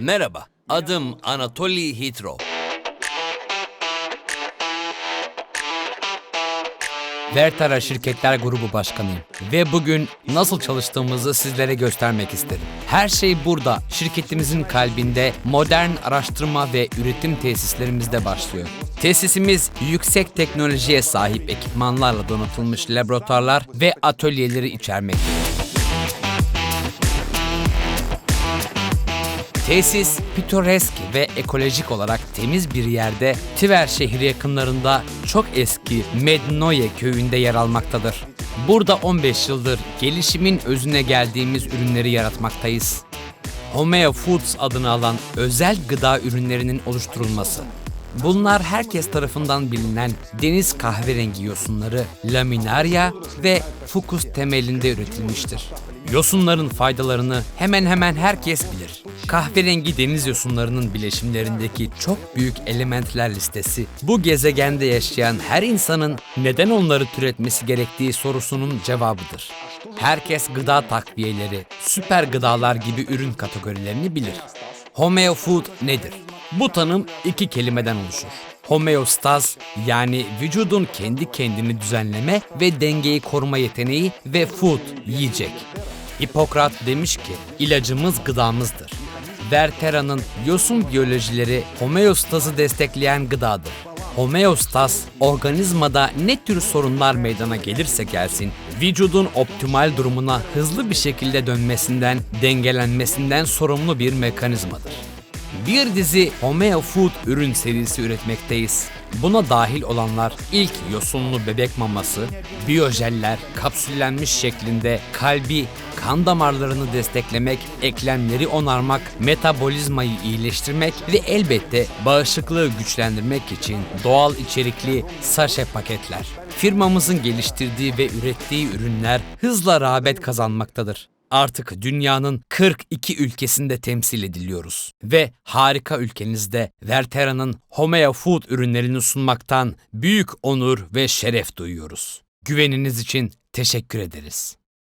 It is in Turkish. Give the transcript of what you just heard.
Merhaba, adım Anatoly Hitrov. Vertara Şirketler Grubu Başkanıyım ve bugün nasıl çalıştığımızı sizlere göstermek isterim. Her şey burada, şirketimizin kalbinde modern araştırma ve üretim tesislerimizde başlıyor. Tesisimiz yüksek teknolojiye sahip ekipmanlarla donatılmış laboratuvarlar ve atölyeleri içermektedir. Tesis pitoresk ve ekolojik olarak temiz bir yerde Tiver şehri yakınlarında çok eski Mednoye köyünde yer almaktadır. Burada 15 yıldır gelişimin özüne geldiğimiz ürünleri yaratmaktayız. Homeo Foods adını alan özel gıda ürünlerinin oluşturulması. Bunlar herkes tarafından bilinen deniz kahverengi yosunları laminaria ve fukus temelinde üretilmiştir. Yosunların faydalarını hemen hemen herkes bilir. Kahverengi deniz yosunlarının bileşimlerindeki çok büyük elementler listesi bu gezegende yaşayan her insanın neden onları türetmesi gerektiği sorusunun cevabıdır. Herkes gıda takviyeleri, süper gıdalar gibi ürün kategorilerini bilir. Homeo food nedir? Bu tanım iki kelimeden oluşur. Homeostaz yani vücudun kendi kendini düzenleme ve dengeyi koruma yeteneği ve food yiyecek. Hipokrat demiş ki ilacımız gıdamızdır. Vertera'nın yosun biyolojileri homeostazı destekleyen gıdadır. Homeostaz, organizmada ne tür sorunlar meydana gelirse gelsin, vücudun optimal durumuna hızlı bir şekilde dönmesinden, dengelenmesinden sorumlu bir mekanizmadır. Bir dizi Homeo Food ürün serisi üretmekteyiz. Buna dahil olanlar ilk yosunlu bebek maması, biyojeller, kapsüllenmiş şeklinde kalbi, kan damarlarını desteklemek, eklemleri onarmak, metabolizmayı iyileştirmek ve elbette bağışıklığı güçlendirmek için doğal içerikli saşe paketler. Firmamızın geliştirdiği ve ürettiği ürünler hızla rağbet kazanmaktadır. Artık dünyanın 42 ülkesinde temsil ediliyoruz. Ve harika ülkenizde Vertera'nın Homeo Food ürünlerini sunmaktan büyük onur ve şeref duyuyoruz. Güveniniz için teşekkür ederiz.